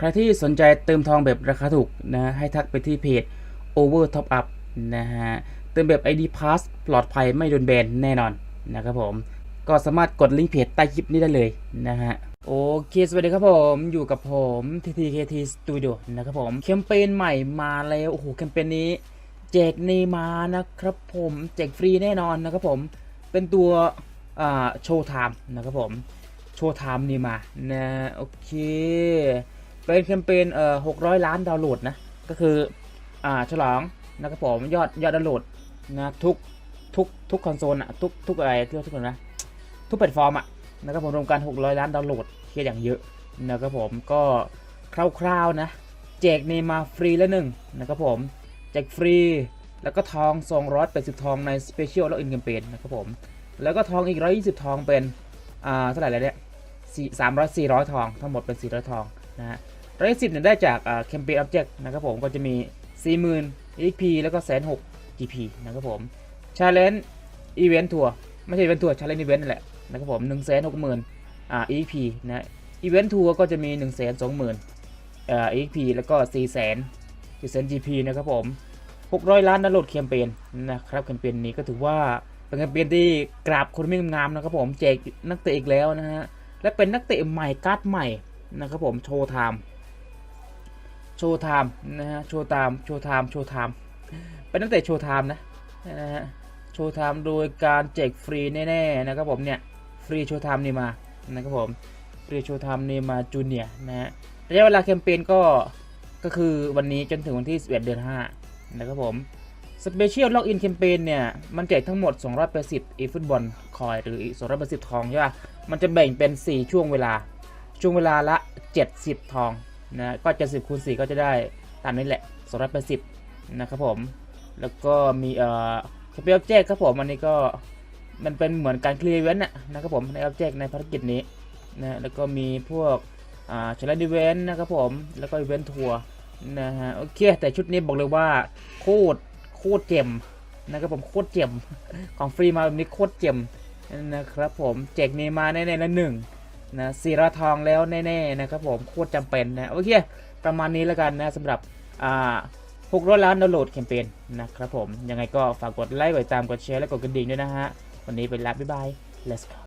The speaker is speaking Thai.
ใครที่สนใจเติมทองแบบราคาถูกนะให้ทักไปที่เพจ Over Top Up นะฮะเติมแบบ ID Pass ปลอดภัยไม่โดนแบนแน่นอนนะครับผม ก็สามารถกดลิงก์เพจใต้คลิปนี้ได้เลยนะฮะโอเค สวัสดีครับผม อยู่กับผม TTKT Studio นะครับผม แคมเปญใหม่มาแล้ว โอ้โห แคมเปญนี้ แจกเนมานะครับผม แจกฟรีแน่นอนนะครับผม เป็นตัวโชว์ไทม์นะครับผม โชว์ไทม์นี่มานะ โอเค เป็นแคมเปญเอ่อ600ล้านดาวน์โหลดนะ ก็คืออ่าฉลองนะครับผมยอดยอดดาวน์โหลดนะทุกทุกทุกคอนโซลอะทุกทุกอะไรเรียกว่ทุกคนนะทุกแพลตฟอร์มอะนะครับผมรวมกัน600 ล้านดาวน์โหลดเทียอย่างเยอะนะครับผมก็คร่าวๆนะแจกเนมาฟรีละหนึ่งนะครับผมแจกฟรี แล้วก็ทอง 280 ทองใน Special แล้วอิน c ค m เปญนะครับผมแล้วก็ทองอีก 120 ทองเป็นอ่าเท่าไหร่แล้วเนี่ยสามร้อยสี่ร้อยทองทั้งหมดเป็น 400 ทองนะฮะ ร้อยสิบเนี่ยได้จากแคมเปญ Object นะครับผมก็จะมี 40,000 XP แล้วก็แสนหก GP นะครับผม Challenge Event Tour ไม่ใช่ Event Tour Challenge Event นั่นแหละนะครับผม1 6 0 0 0 0อ่า XP นะ Event Tour ก็จะมี1 2 0 0 0 0อ่า XP แล้วก็4 0 0 0 0 4 0 0 GP นะครับผม600ล้านดาวน์โหลดแคมเปญนะครับแคมเปญนี้ก็ถือว่าเป็นแคมเปญที่กราบคนไม่งามนะครับผมแจกนักเตะอีกแล้วนะฮะและเป็นนักเตะใหม่การ์ดใหม่นะครับผมโชว์ไทม์ โชว์ไทม์นะฮะ โชว์ไทม์โชว์ไทม์โชว์ไทม์เป็นนักเตะโชว์ไทม์นะนะฮะ โชว์ไทม์โดยการแจกฟรีแน่ๆนะครับผมเนี่ย ฟรีโชว์ไทม์นี่มา นะครับผม ฟรีโชว์ไทม์นี่มาจูเนียนะฮะ ระยะเวลาแคมเปญก็ ก็คือวันนี้จนถึงวันที่ 11 เดือน 5 นะครับผม Special Login Campaign เนี่ย มันแจกทั้งหมด 280 e ฟุตบอลคอยหรืออีก280 ทองใช่ป่ะ มันจะแบ่งเป็น 4 ช่วงเวลา ช่วงเวลาละ 70 ทอง นะก็70คูณ4ก็จะได้ตามนี้แหละ280นะครับผมแล้วก็มีเอ่อ Campaign Object ครับผมอันนี้ก็มันเป็นเหมือนการเคลียร์เวนต์นะครับผมใน Object ในภารกิจนี้นะแล้วก็มีพวกอ่า Challenge Event นะครับผมแล้วก็ Event Tour นะฮะโอเคแต่ชุดนี้บอกเลยว่าโคตรโคตรเจ็มนะครับผมโคตรเจ็มของฟรีมาแบบนี้โคตรเจ็มนะครับผมแจกเนมาแน่ๆละหนึ่ง นะสีราทองแล้วแน่ๆนะครับผมโคตรจำเป็นนะโอเคประมาณนี้แล้วกันนะสำหรับอ่าหกร้อยล้านดาวน์โหลดแคมเปญนะครับผมยังไงก็ฝากกดไลค์กดติดตามกดแชร์และกดกระดิ่งด้วยนะฮะวันนี้ไปแล้วบ๊ายบาย let's go